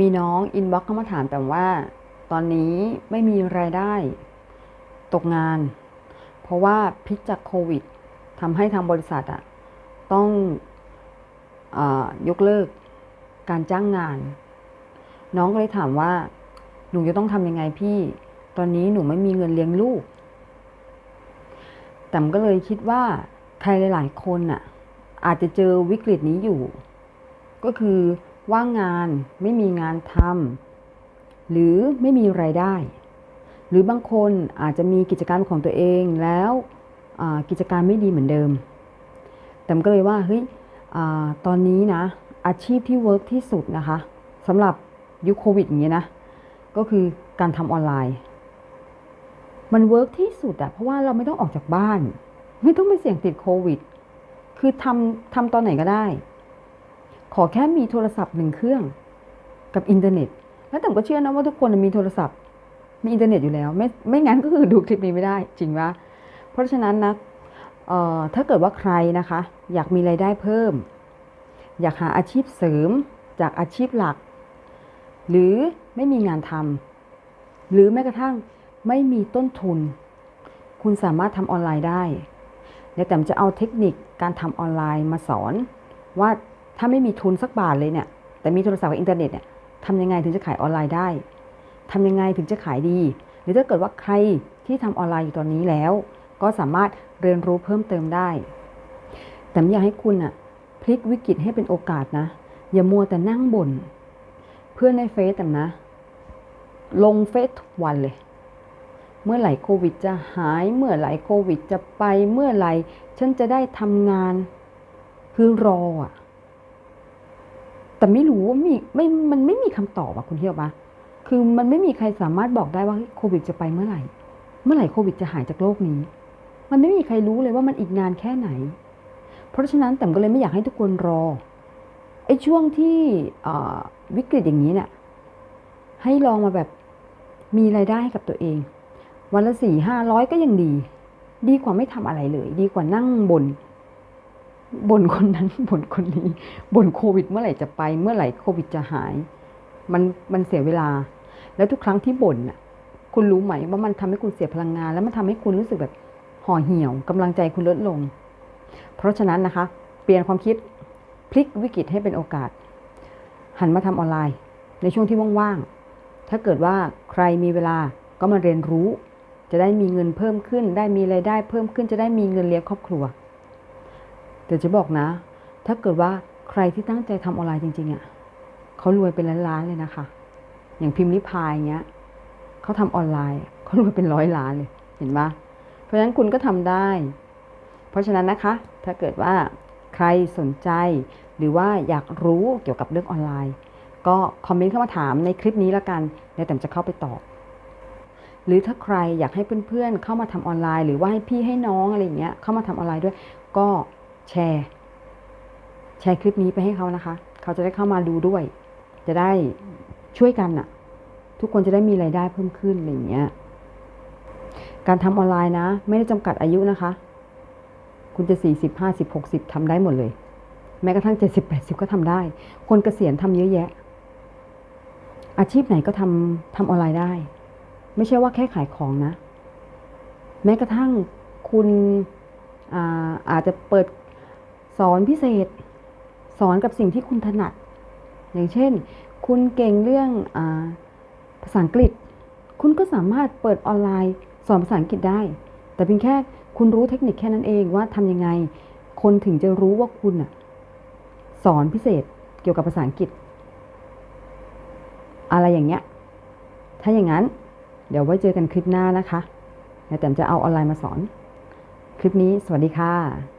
มีน้องอินบ็อกเข้ามาถามแต่ว่า ตอนนี้ไม่มีรายได้ตกงาน เพราะว่าพิษจากโควิดทำให้ทางบริษัทอะต้องอยกเลิกการจ้างงาน น้องก็เลยถามว่าหนูจะต้องทำยังไงพี่ ตอนนี้หนูไม่มีเงินเลี้ยงลูกแต่มก็เลยคิดว่าใครหลาย ๆ คนน่ะอาจจะเจอวิกฤตนี้อยู่ ก็คือ ว่างงานไม่มีงานทำหรือไม่มีไรายได้ หรือบางคนอาจจะมีกิจการของตัวเองแล้วกิจการไม่ดีเหมือนเดิม แต่มก็เลยว่าเฮ้ยอตอนนี้นะอาชีพที่เวิร์กที่สุดนะคะสำหรับยุคโควิดอย่างเงี้ยนะก็คือการทำออนไลน์ มันเวิร์กที่สุดอะเพราะว่าเราไม่ต้องออกจากบ้าน ไม่ต้องไปเสี่ยงติดโควิด คือทำทำตอนไหนก็ได้ ขอแค่มีโทรศัพท์หนึ่งเครื่อง กับอินเทอร์เน็ต แล้วแต่ผมก็เชื่อนะว่าทุกคนมีโทรศัพท์ มีอินเทอร์เน็ตอยู่แล้ว ไม่ไม่งั้นก็คือดูคลิปนี้ไม่ได้ จริงปะเพราะฉะนั้นนะเอ่อถ้าเกิดว่าใครนะคะ อยากมีไรายได้เพิ่ม อยากหาอาชีพเสริมจากอาชีพหลัก หรือไม่มีงานทำหรือแม้กระทั่งไม่มีต้นทุน คุณสามารถทำออนไลน์ได้เดี๋ยวแต่จะเอาเทคนิคการทำออนไลน์มาสอนว่า ถ้าไม่มีทุนสักบาทเลยเนี่ย แต่มีโทรศัพท์กับอินเทอร์เน็ตเนี่ยทำยังไงถึงจะขายออนไลน์ได้ทำยังไงถึงจะขายดี หรือถ้าเกิดว่าใครที่ทำออนไลน์อยู่ตอนนี้แล้ว ก็สามารถเรียนรู้เพิ่มเติมได้ แต่อยากให้คุณอะพลิกวิกฤตให้เป็นโอกาสนะ อย่ามัวแต่นั่งบน่นเพื่อนในเฟซแต่นะ ลงเฟซทุกวันเลย เมื่อไหร่โควิดจะหาย เมื่อไหร่โควิดจะไป เมื่อไหร่ฉันจะได้ทำงาน คือรออะ แต่ไม่รู้ว่ามีไม่มันไม่มีคำตอบอะคุณเที่ยวปะคือมันไม่มีใครสามารถบอกได้ว่าโควิดจะไปเมื่อไหร่ เมื่อไหร่โควิดจะหายจากโลกนี้ มันไม่มีใครรู้เลยว่ามันอีกนานแค่ไหน เพราะฉะนั้นแต่ก็เลยไม่อยากให้ทุกคนรอไอ้ช่วงที่วิกฤตอย่างนี้เนี่ยให้ลองมาแบบมีรายได้ให้กับตัวเอง วันละสี่ห้าร้อยก็ยังดี ดีกว่าไม่ทำอะไรเลย ดีกว่านั่งบน บ่นคนนั้นบ่นคนนี้บ่นโควิด เมื่อไหร่จะไป เมื่อไหร่โควิดจะหาย มันมันเสียเวลา แล้วทุกครั้งที่บ่นน่ะ คุณรู้ไหมว่ามันทำให้คุณเสียพลังงาน แล้วมันทำให้คุณรู้สึกแบบห่อเหี่ยวกำลังใจคุณลดลง เพราะฉะนั้นนะคะ เปลี่ยนความคิดพลิกวิกฤตให้เป็นโอกาส หันมาทำออนไลน์ ในช่วงที่ว่างๆถ้าเกิดว่าใครมีเวลาก็มาเรียนรู้ จะได้มีเงินเพิ่มขึ้น ได้มีไรายได้เพิ่มขึ้นจะได้มีเงินเลี้ยงครอบครัว แต่จะบอกนะ ถ้าเกิดว่าใครที่ตั้งใจทำออนไลน์จริงๆอะ่ะเขารวยเป็นล้านๆเลยนะคะ อย่างพิมพ์ริพายเงี้ยเขาทำออนไลน์เขารวยเป็นร้อยล้านเลย เห็นปะเพราะฉะนั้นคุณก็ทำได้ เพราะฉะนั้นนะคะ ถ้าเกิดว่าใครสนใจ หรือว่าอยากรู้เกี่ยวกับเรื่องออนไลน์ ก็คอมเมนต์เข้ามาถามในคลิปนี้แล้วกันเดี๋ยวแต้มจะเข้าไปตอบหรือถ้าใครอยากให้เพื่อนๆ เข้ามาทำออนไลน์ หรือว่าให้พี่ให้น้องอะไรอย่างเงี้ยเข้ามาทำออนไลน์ด้วย ก็ แชร์ แชร์คลิปนี้ไปให้เขานะคะ เขาจะได้เข้ามาดูด้วย จะได้ช่วยกันน่ะทุกคนจะได้มีไรายได้เพิ่มขึ้นอะไรอย่างเงี้ย การทำออนไลน์นะ ไม่ได้จำกัดอายุนะคะ คุณจะสี่สิบห้าสิบหกสิบทำได้หมดเลย แม้กระทั่งเจ็ดสิบแปดสิบก็ทำได้ คนเกษียณทำเยอะแยะ อาชีพไหนก็ทำทำออนไลน์ได้ ไม่ใช่ว่าแค่ขายของนะ แม้กระทั่งคุณอาอาจจะเปิด สอนพิเศษ สอนกับสิ่งที่คุณถนัด อย่างเช่น คุณเก่งเรื่องอภาษาอังกฤษ คุณก็สามารถเปิดออนไลน์ สอนภาษาอังกฤษได้ แต่เพียงแค่คุณรู้เทคนิคแค่นั้นเองว่าทำยังไง คนถึงจะรู้ว่าคุณสอนพิเศษเกี่ยวกับภาษาอังกฤษ อะไรอย่างเงี้ย ถ้าอย่างนั้น เดี๋ยวไว้เจอกันคลิปหน้านะคะแต้มจะเอาออนไลน์มาสอน คลิปนี้สวัสดีค่ะ